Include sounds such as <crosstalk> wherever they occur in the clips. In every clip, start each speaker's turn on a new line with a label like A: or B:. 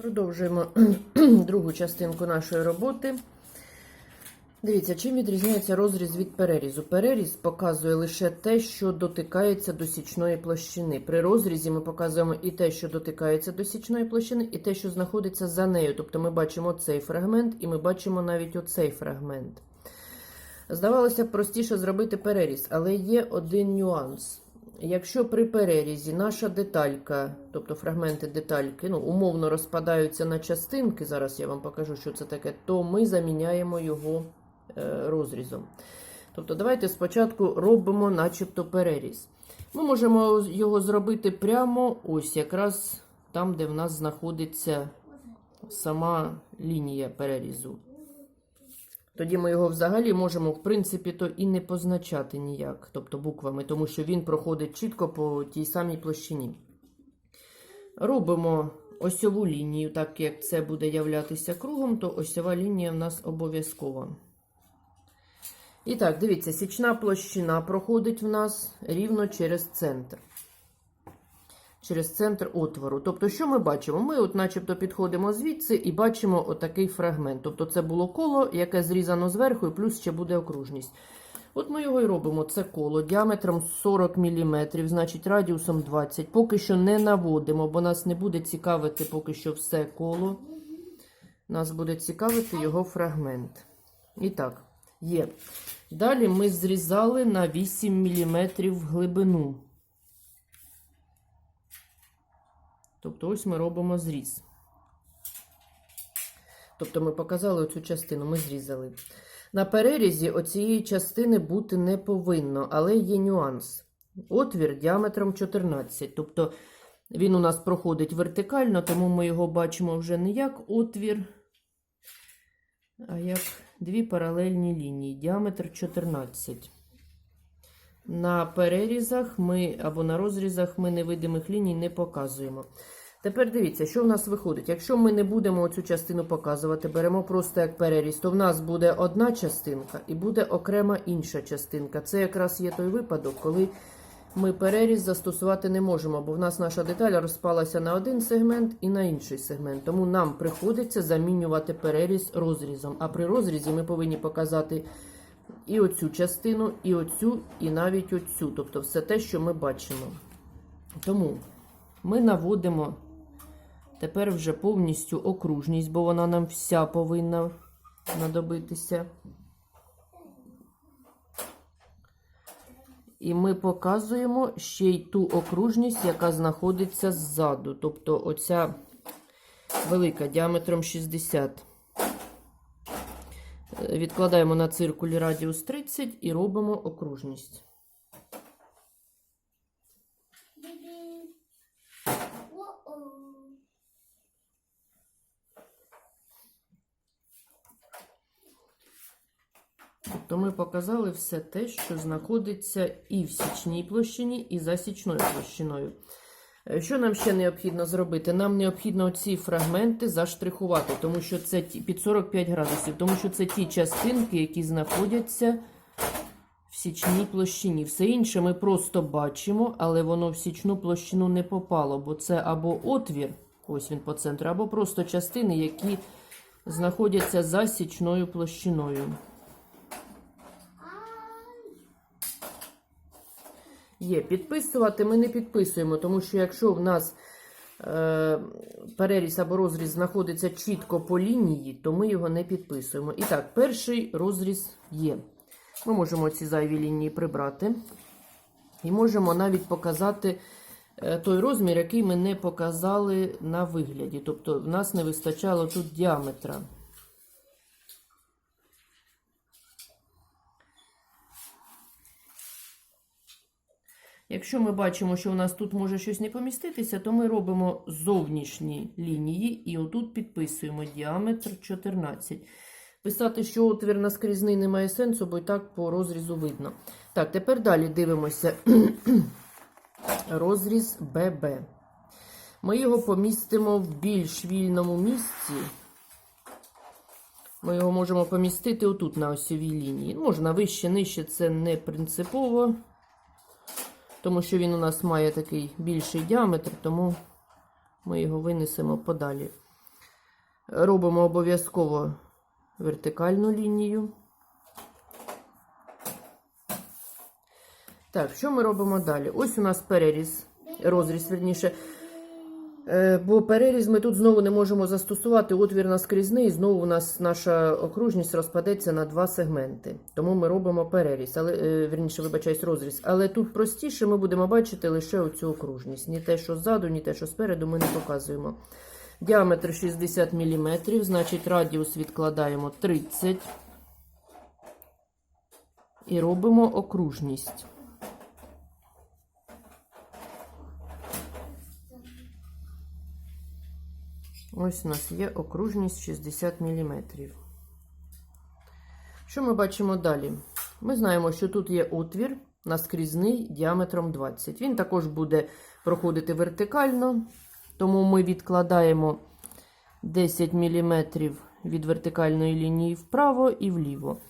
A: Продовжуємо <clears throat> другу частинку нашої роботи. Дивіться, чим відрізняється розріз від перерізу. Переріз показує лише те, що дотикається до січної площини. При розрізі ми показуємо і те, що дотикається до січної площини, і те, що знаходиться за нею. Тобто ми бачимо цей фрагмент, і ми бачимо навіть оцей фрагмент. Здавалося б, простіше зробити переріз, але є один нюанс. Якщо при перерізі наша деталька, тобто фрагменти детальки, ну, умовно розпадаються на частинки, зараз я вам покажу, що це таке, то ми заміняємо його е, розрізом. Тобто, давайте спочатку робимо начебто переріз. Ми можемо його зробити прямо ось якраз там, де в нас знаходиться сама лінія перерізу. Тоді ми його взагалі можемо, в принципі, то і не позначати ніяк, тобто буквами, тому що він проходить чітко по тій самій площині. Робимо осьову лінію, так як це буде являтися кругом, то осьова лінія в нас обов'язкова. І так, дивіться, січна площина проходить в нас рівно через центр. Через центр отвору. Тобто, що ми бачимо? Ми, от, начебто, підходимо звідси і бачимо отакий фрагмент. Тобто, це було коло, яке зрізано зверху, і плюс ще буде окружність. От ми його і робимо. Це коло діаметром 40 мм, значить радіусом 20 Поки що не наводимо, бо нас не буде цікавити поки що все коло. Нас буде цікавити його фрагмент. І так, є. Далі ми зрізали на 8 мм глибину. Тобто ось ми робимо зріз. Тобто ми показали оцю частину, ми зрізали. На перерізі оцієї частини бути не повинно, але є нюанс. Отвір діаметром 14. Тобто він у нас проходить вертикально, тому ми його бачимо вже не як отвір, а як дві паралельні лінії. Діаметр 14. На перерізах ми або на розрізах ми невидимих ліній не показуємо. Тепер дивіться, що в нас виходить. Якщо ми не будемо цю частину показувати, беремо просто як переріз, то в нас буде одна частинка і буде окрема інша частинка. Це якраз є той випадок, коли ми переріз застосувати не можемо, бо в нас наша деталь розпалася на один сегмент і на інший сегмент. Тому нам приходиться замінювати переріз розрізом. А при розрізі ми повинні показати і оцю частину, і оцю, і навіть оцю. Тобто все те, що ми бачимо. Тому ми наводимо тепер вже повністю окружність, бо вона нам вся повинна надобитися. І ми показуємо ще й ту окружність, яка знаходиться ззаду. Тобто оця велика діаметром 60. Відкладаємо на циркулі радіус 30 і робимо окружність. Тобто ми показали все те, що знаходиться і в січній площині, і за січною площиною. Е, Що нам ще необхідно зробити? Нам необхідно ці фрагменти заштрихувати, тому що це ті- під 45 градусів, тому що це ті частинки, які знаходяться в січній площині. Все інше ми просто бачимо, але воно в січну площину не попало, бо це або отвір, ось він по центру, або просто частини, які знаходяться за січною площиною. Є, підписувати ми не підписуємо, тому що якщо в нас е, переріз або розріз знаходиться чітко по лінії, то ми його не підписуємо. І так, перший розріз є. Ми можемо ці зайві лінії прибрати. І можемо навіть показати е, той розмір, який ми не показали на вигляді. Тобто, в нас не вистачало тут діаметра. Якщо ми бачимо, що у нас тут може щось не поміститися, то ми робимо зовнішні лінії і отут підписуємо діаметр 14. Писати, що отвір наскрізний не має сенсу, бо і так по розрізу видно. Так, тепер далі дивимося <clears throat> розріз ББ. Ми його помістимо в більш вільному місці. Ми його можемо помістити отут на осьовій лінії. Можна вище, нижче, це не принципово тому що він у нас має такий більший діаметр, тому ми його винесемо подалі. Робимо обов'язково вертикальну лінію. Так, що ми робимо далі? Ось у нас переріз, розріз, верніше. Е, Бо переріз ми тут знову не можемо застосувати отвір наскрізний, і знову у нас наша окружність розпадеться на два сегменти. Тому ми робимо переріз, але е, верніше, вибачаюсь, розріз. Але тут простіше ми будемо бачити лише оцю окружність. Ні те, що ззаду, ні те, що спереду, ми не показуємо. Діаметр 60 мм, значить радіус відкладаємо 30 і робимо окружність. Ось у нас є окружність 60 мм. Що ми бачимо далі? Ми знаємо, що тут є отвір наскрізний діаметром 20. Він також буде проходити вертикально, тому ми відкладаємо 10 мм від вертикальної лінії вправо і вліво.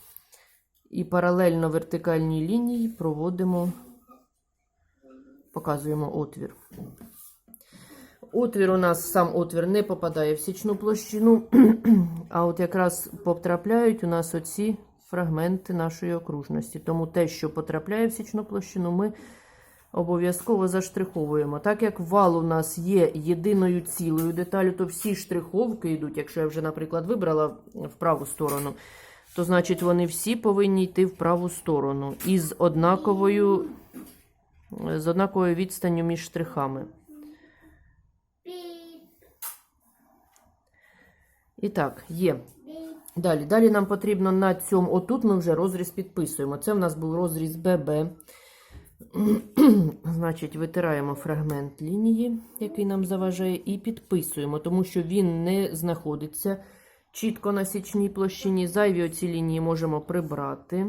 A: І паралельно вертикальній лінії проводимо, показуємо отвір. Отвір у нас сам отвір не попадає в січну площину, <clears throat> а от якраз потрапляють у нас оці фрагменти нашої окружності. Тому те, що потрапляє в січну площину, ми обов'язково заштриховуємо. Так як вал у нас є єдиною цілою деталю, то всі штриховки йдуть, якщо я вже, наприклад, вибрала в праву сторону, то значить вони всі повинні йти в праву сторону із однаковою, з однаковою відстанню між штрихами. І так, є. Далі. Далі нам потрібно на цьому, отут ми вже розріз підписуємо. Це в нас був розріз ББ. <clears throat> Значить, витираємо фрагмент лінії, який нам заважає, і підписуємо, тому що він не знаходиться чітко на січній площині. Зайві оці лінії можемо прибрати.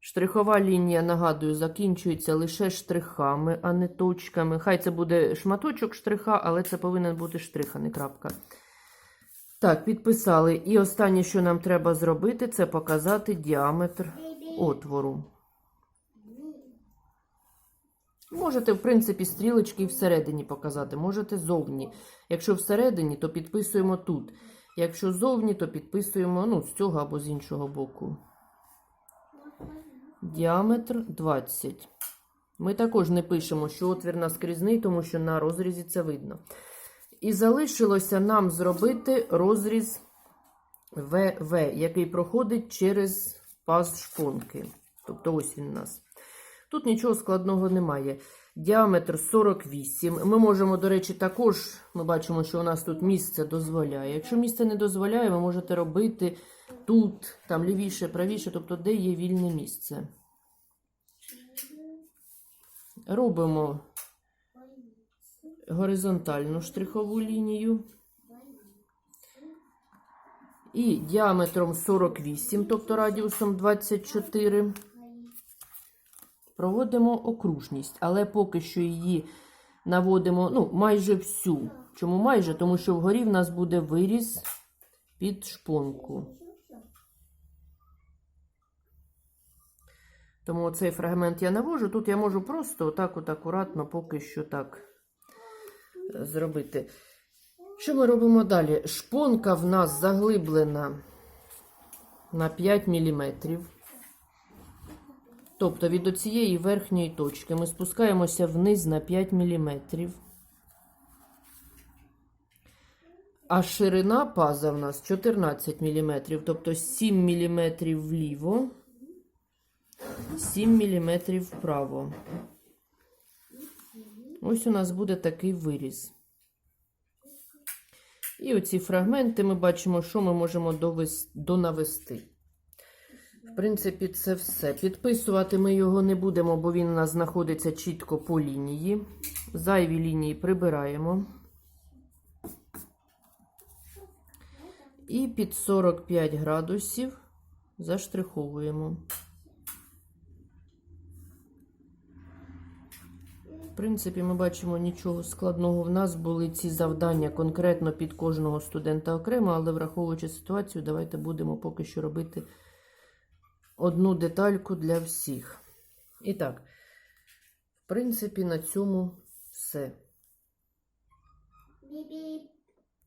A: Штрихова лінія, нагадую, закінчується лише штрихами, а не точками. Хай це буде шматочок штриха, але це повинен бути штрих, а не крапка. Так, підписали. І останнє, що нам треба зробити, це показати діаметр отвору. Можете, в принципі, стрілочки і всередині показати, можете зовні. Якщо всередині, то підписуємо тут. Якщо зовні, то підписуємо ну, з цього або з іншого боку. Діаметр 20. Ми також не пишемо, що отвір наскрізний, тому що на розрізі це видно. І залишилося нам зробити розріз ВВ, який проходить через паз шпонки. Тобто ось він у нас. Тут нічого складного немає. Діаметр 48. Ми можемо, до речі, також, ми бачимо, що у нас тут місце дозволяє. Якщо місце не дозволяє, ви можете робити тут, там лівіше, правіше, тобто де є вільне місце. Робимо горизонтальну штрихову лінію. І діаметром 48, тобто радіусом 24, проводимо окружність, але поки що її наводимо ну, майже всю. Чому майже? Тому що вгорі в нас буде виріз під шпонку. Тому цей фрагмент я навожу. Тут я можу просто отак от акуратно поки що так зробити. Що ми робимо далі? Шпонка в нас заглиблена на 5 мм. Тобто від оцієї верхньої точки ми спускаємося вниз на 5 мм. А ширина паза в нас 14 мм, тобто 7 мм вліво, 7 мм вправо. Ось у нас буде такий виріз. І оці фрагменти ми бачимо, що ми можемо довести, донавести. В принципі, це все. Підписувати ми його не будемо, бо він у нас знаходиться чітко по лінії. Зайві лінії прибираємо. І під 45 градусів заштриховуємо. В принципі, ми бачимо нічого складного. В нас були ці завдання конкретно під кожного студента окремо, але враховуючи ситуацію, давайте будемо поки що робити одну детальку для всіх. І так, в принципі, на цьому все.
B: Біп-біп.